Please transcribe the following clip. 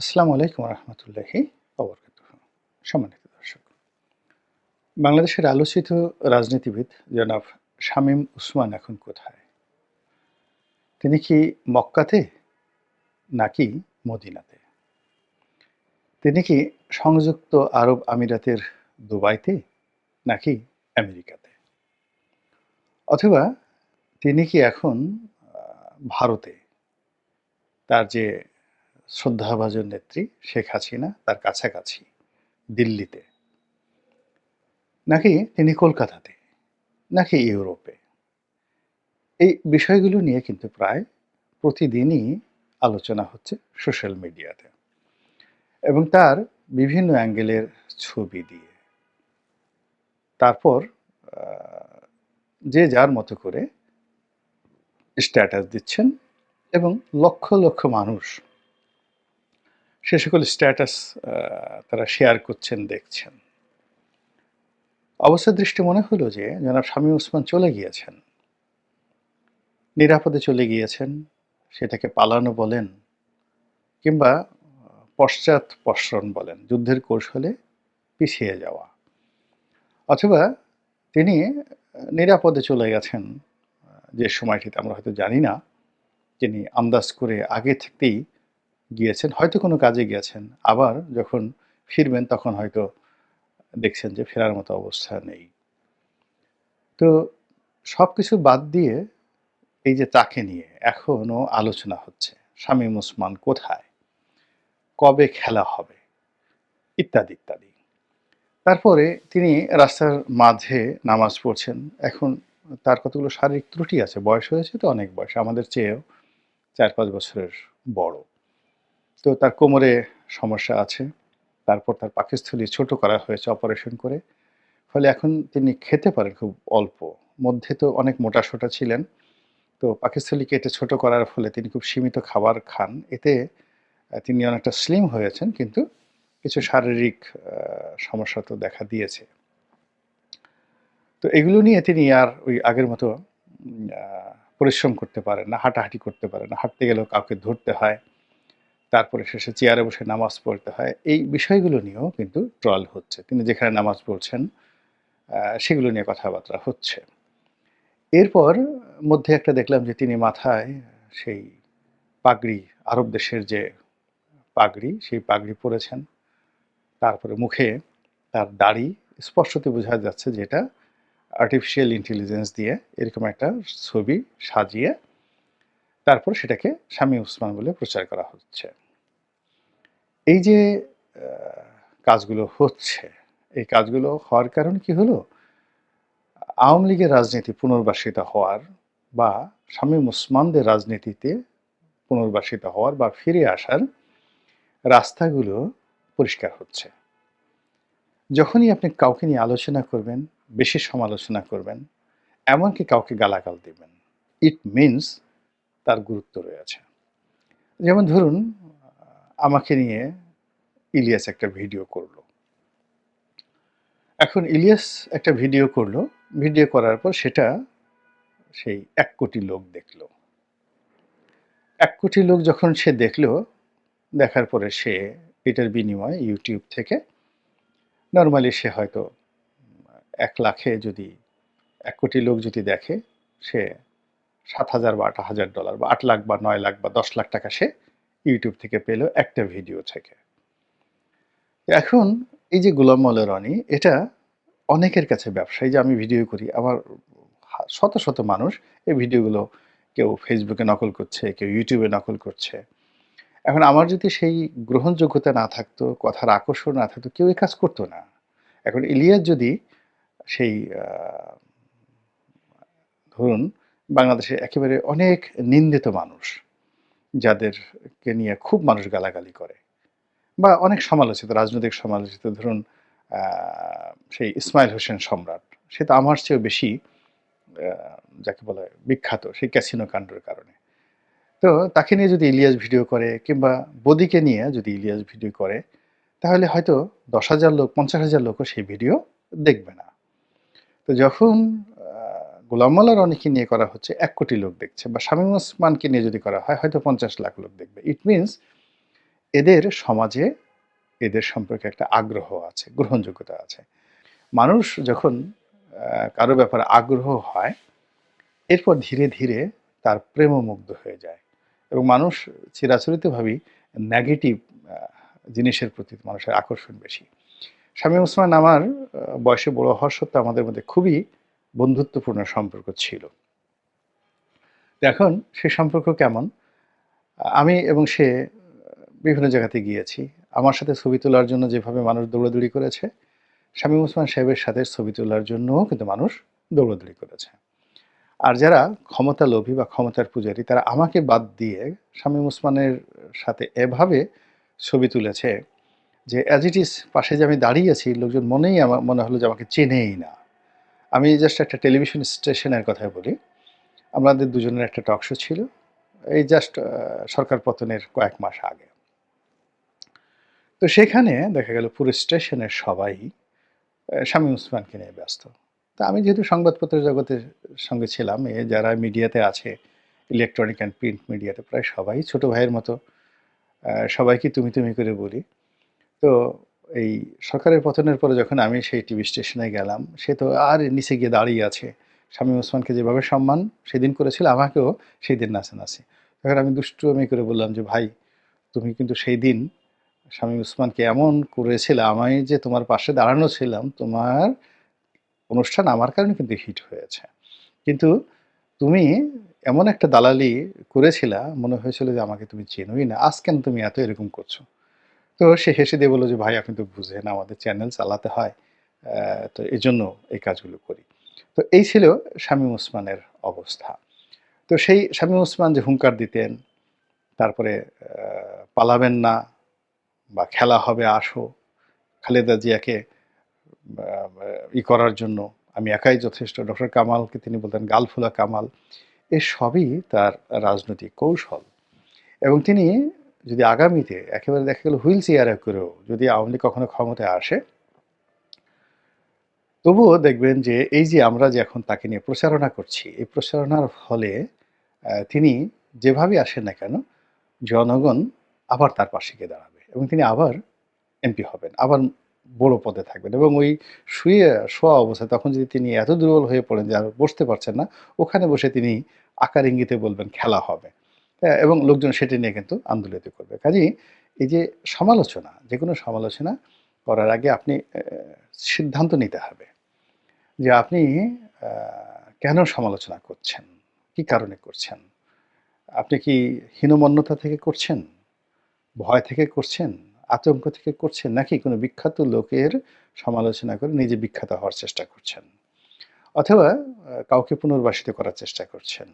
আসসালামু আলাইকুম রহমতুল্লাহি অবরকাত সম্মানিত দর্শক, বাংলাদেশের আলোচিত রাজনীতিবিদ জনাব শামীম উসমান এখন কোথায়? তিনি কি মক্কাতে নাকি মদিনাতে? তিনি কি সংযুক্ত আরব আমিরাতের দুবাইতে নাকি আমেরিকাতে? অথবা তিনি কি এখন ভারতে? তার যে শ্রদ্ধাভাজন নেত্রী শেখ হাসিনা তার কাছাকাছি, দিল্লিতে। নাকি তিনি কলকাতাতে, নাকি ইউরোপে। এই বিষয়গুলো নিয়ে কিন্তু প্রায় প্রতিদিনই আলোচনা হচ্ছে সোশ্যাল মিডিয়াতে এবং তার বিভিন্ন অ্যাঙ্গেলের ছবি দিয়ে। তারপর যে যার মতো করে স্ট্যাটাস দিচ্ছেন এবং লক্ষ লক্ষ মানুষ সে সকল স্ট্যাটাস তারা শেয়ার করছেন, দেখছেন। অবস্থা দৃষ্টি মনে হলো যে, জনাব শামীম ওসমান চলে গিয়েছেন। নিরাপদে চলে গিয়েছেন, সেটাকে পালানো বলেন, কিংবা পশ্চাৎ পশ্রণ বলেন, যুদ্ধের কৌশলে পিছিয়ে যাওয়া। অথবা তিনি নিরাপদে চলে গেছেন, যে সময়টিতে, আমরা হয়তো জানি না তিনি আন্দাজ করে আগে থেকেই গিয়েছেন, হয়তো কোনো কাজে গিয়েছেন। আবার যখন ফিরবেন তখন হয়তো দেখছেন যে ফেরার মতো অবস্থা নেই। তো সব কিছু বাদ দিয়ে এই যে তাকে নিয়ে এখনও আলোচনা হচ্ছে, শামীম ওসমান কোথায়? কবে খেলা হবে? ইত্যাদি ইত্যাদি। তারপরে তিনি রাস্তার মাঝে নামাজ পড়ছেন। এখন তার কতগুলো শারীরিক ত্রুটি আছে? বয়স হয়েছে তো অনেক বয়স। আমাদের চেয়েও চার পাঁচ বছরের বড়। তো তার কোমরে সমস্যা আছে। তারপর তার পাকিস্থলী ছোট করা হয়েছে অপারেশন করে। ফলে এখন তিনি খেতে পারেন খুব অল্প। মধ্যে তো অনেক মোটা সোটা ছিলেন। তো পাকিস্থলী কেটে ছোট করার ফলে তিনি খুব সীমিত খাবার খান। এতে তিনি অনেকটা স্লিম হয়েছেন কিন্তু কিছু শারীরিক সমস্যা তো দেখা দিয়েছে। তো এগুলো নিয়ে তিনি আর ওই আগের মতো পরিশ্রম করতে পারেন না, হাঁটাহাঁটি করতে পারেন না। হাঁটতে গেলেও কাউকে ধরতে হয়। তারপরে শেষে চেয়ারে বসে নামাজ পড়তে হয়। এই বিষয়গুলো নিয়েও কিন্তু ট্রল হচ্ছে। তিনি যেখানে নামাজ পড়ছেন সেগুলো নিয়ে কথাবার্তা হচ্ছে। এরপর মধ্যে একটা দেখলাম যে তিনি মাথায় সেই পাগড়ি, আরব দেশের যে পাগড়ি, সেই পাগড়ি পরেছেন। তারপরে মুখে তার দাড়ি। স্পষ্টতে বোঝা যাচ্ছে যেটা আর্টিফিশিয়াল ইন্টেলিজেন্স দিয়ে এরকম একটা ছবি সাজিয়ে তারপর সেটাকে স্বামী উসমান বলে প্রচার করা হচ্ছে। এই যে কাজগুলো হচ্ছে, এই কাজগুলো হওয়ার কারণ কি হলো? আওয়ামী লীগের রাজনীতি পুনর্বাসিত হওয়ার বা শামীম উসমানদের রাজনীতিতে পুনর্বাসিত হওয়ার বা ফিরে আসার রাস্তাগুলো পরিষ্কার হচ্ছে। যখনই আপনি কাউকে নিয়ে আলোচনা করবেন, বেশি সমালোচনা করবেন, এমনকি কাউকে গালাগাল দিবেন ইট মিনস তার গুরুত্ব রয়েছে যেমন ধরুন, আমাকে নিয়ে ইলিয়াস একটা ভিডিও করল। এখন ইলিয়াস একটা ভিডিও করল। ভিডিও করার পর সেটা সেই এক কোটি লোক দেখল। এক কোটি লোক যখন সে দেখল, দেখার পরে সে এটার বিনিময়ে ইউটিউব থেকে, নর্মালি সে হয়তো এক লাখে যদি, এক কোটি লোক যদি দেখে, সে সাত হাজার বা আট হাজার ডলার বা আট লাখ বা নয় লাখ বা দশ লাখ টাকা সে ইউটিউব থেকে পেল একটা ভিডিও থেকে। এখন এই যে গোলাম মৌলা রনি, এটা অনেকের কাছে ব্যবসা যে আমি ভিডিও করি, আমার শত শত মানুষ এই ভিডিওগুলো কেউ ফেসবুকে নকল করছে, কেউ ইউটিউবে নকল করছে। এখন আমার যদি সেই গ্রহণযোগ্যতা না থাকতো, কথার আকর্ষণ না থাকতো, কেউ এই কাজ করতো না। এখন ইলিয়াস যদি সেই ধরুন বাংলাদেশে একেবারে অনেক নিন্দিত মানুষ যাদেরকে নিয়ে খুব মানুষ গালাগালি করে বা অনেক সমালোচিত, রাজনৈতিক সমালোচিত। ধরুন সেই ইসমাইল হোসেন সম্রাট, সে তো আমার চেয়েও বেশি যাকে বলে বিখ্যাত সেই ক্যাসিনো কাণ্ডের কারণে। তো তাকে নিয়ে যদি ইলিয়াস ভিডিও করে কিংবা বদিকে নিয়ে যদি ইলিয়াস ভিডিও করে, তাহলে হয়তো দশ হাজার লোক, পঞ্চাশ হাজার লোকও সেই ভিডিও দেখবে না। তো যখন গোলাম মোল্লা রনিকে নিয়ে করা হচ্ছে, এক কোটি লোক দেখছে বা শামীম ওসমানকে নিয়ে যদি করা হয়, হয়তো পঞ্চাশ লাখ লোক দেখবে। ইট মিনস এদের সমাজে এদের সম্পর্কে একটা আগ্রহ আছে, গ্রহণযোগ্যতা আছে। মানুষ যখন কারও ব্যাপারে আগ্রহ হয়, এরপর ধীরে ধীরে তার প্রেমমুগ্ধ হয়ে যায় এবং মানুষ চিরাচরিতভাবেই নেগেটিভ জিনিসের প্রতি মানুষের আকর্ষণ বেশি। শামীম ওসমান আমার বয়সে বড় হওয়ার সত্ত্বেও আমাদের মধ্যে খুবই বন্ধুত্বপূর্ণ সম্পর্ক ছিল। এখন সে সম্পর্ক কেমন? আমি এবং সে বিভিন্ন জায়গাতে গিয়েছি। আমার সাথে ছবি তোলার জন্য যেভাবে মানুষ দৌড়াদৌড়ি করেছে, শামীম ওসমান সাহেবের সাথে ছবি তোলার জন্যও কিন্তু মানুষ দৌড়াদৌড়ি করেছে। আর যারা ক্ষমতা লোভী বা ক্ষমতার পূজারী, তারা আমাকে বাদ দিয়ে শামীম ওসমানের সাথে এভাবে ছবি তুলেছে যে অ্যাজ ইট ইজ পাশে যে আমি দাঁড়িয়ে আছি, লোকজন মনেই আমার, মনে হলো যে আমাকে চেনেই না। আমি জাস্ট একটা টেলিভিশন স্টেশনের কথা বলি। আমাদের দুজনের একটা টক শো ছিল। এই জাস্ট সরকার পতনের কয়েক মাস আগে। তো সেখানে দেখা গেল পুরো স্টেশনের সবাই স্বামী উসমানকে নিয়ে ব্যস্ত। তা আমি যেহেতু সংবাদপত্র জগতের সঙ্গে ছিলাম, এ যারা মিডিয়াতে আছে ইলেকট্রনিক অ্যান্ড প্রিন্ট মিডিয়াতে, প্রায় সবাই ছোট ভাইয়ের মতো সবাইকে তুমি তুমি করে বলি। তো এই সরকারের পতনের পরে যখন আমি সেই টিভি স্টেশনে গেলাম, সে তো আর নিচে গিয়ে দাঁড়িয়ে আছে। স্বামী ওসমানকে যেভাবে সম্মান সেদিন করেছিল, আমাকেও সেই দিন নাচে নাচে। তখন আমি দুষ্টু আমি করে বললাম যে, ভাই, তুমি কিন্তু সেই দিন স্বামী উসমানকে এমন করেছিলে আমি যে তোমার পাশে দাঁড়ানো ছিলাম, তোমার অনুষ্ঠান আমার কারণে কিন্তু হিট হয়েছে। কিন্তু তুমি এমন একটা দালালি করেছিলা, মনে হয়েছিল যে, আমাকে তুমি চেনোই না। আজ কেন তুমি এত এরকম করছ? তো সে হেসে দিয়ে বলল যে, ভাই, আপনি তো বুঝেন আমাদের চ্যানেল চালাতে হয় তো এই জন্য এই কাজগুলো করি। তো এই ছিল শামীম ওসমানের অবস্থা। তো সেই শামীম ওসমান যে হুঙ্কার দিতেন, তারপরে পালাবেন না বা খেলা হবে, আসো। খালেদা জিয়াকে ই করার জন্য আমি একাই যথেষ্ট। ডক্টর কামালকে তিনি বলতেন গালফুলা কামাল। এ সবই তার রাজনৈতিক কৌশল। এবং তিনি যদি আগামীতে একেবারে দেখা গেল হুইল চেয়ারে করেও যদি আওয়ামী লীগ কখনো ক্ষমতায় আসে, তবুও দেখবেন যে এই যে আমরা যে এখন তাকে নিয়ে প্রচারণা করছি, এই প্রচারণার ফলে তিনি যেভাবে আসেন না কেন, জনগণ আবার তার পাশে গিয়ে দাঁড়াবে এবং তিনি আবার এমপি হবেন, আবার বড় পদে থাকবেন এবং ওই শুয়ে, শোয়া অবস্থায় তখন যদি তিনি এত দুর্বল হয়ে পড়েন যে আর বসতে পারছেন না, ওখানে বসে তিনি আকার ইঙ্গিতে বলবেন খেলা হবে। এবং লোকজন সেটি নিয়ে কিন্তু আন্দোলিত করবে। কাজেই এই যে সমালোচনা, যে কোনো সমালোচনা করার আগে আপনি সিদ্ধান্ত নিতে হবে যে আপনি কেন সমালোচনা করছেন? কি কারণে করছেন? আপনি কি হীনমন্যতা থেকে করছেন? ভয় থেকে করছেন? আতঙ্ক থেকে করছেন? নাকি কোনো বিখ্যাত লোকের সমালোচনা করে নিজে বিখ্যাত হওয়ার চেষ্টা করছেন? অথবা কাউকে পুনর্বাসিত করার চেষ্টা করছেন?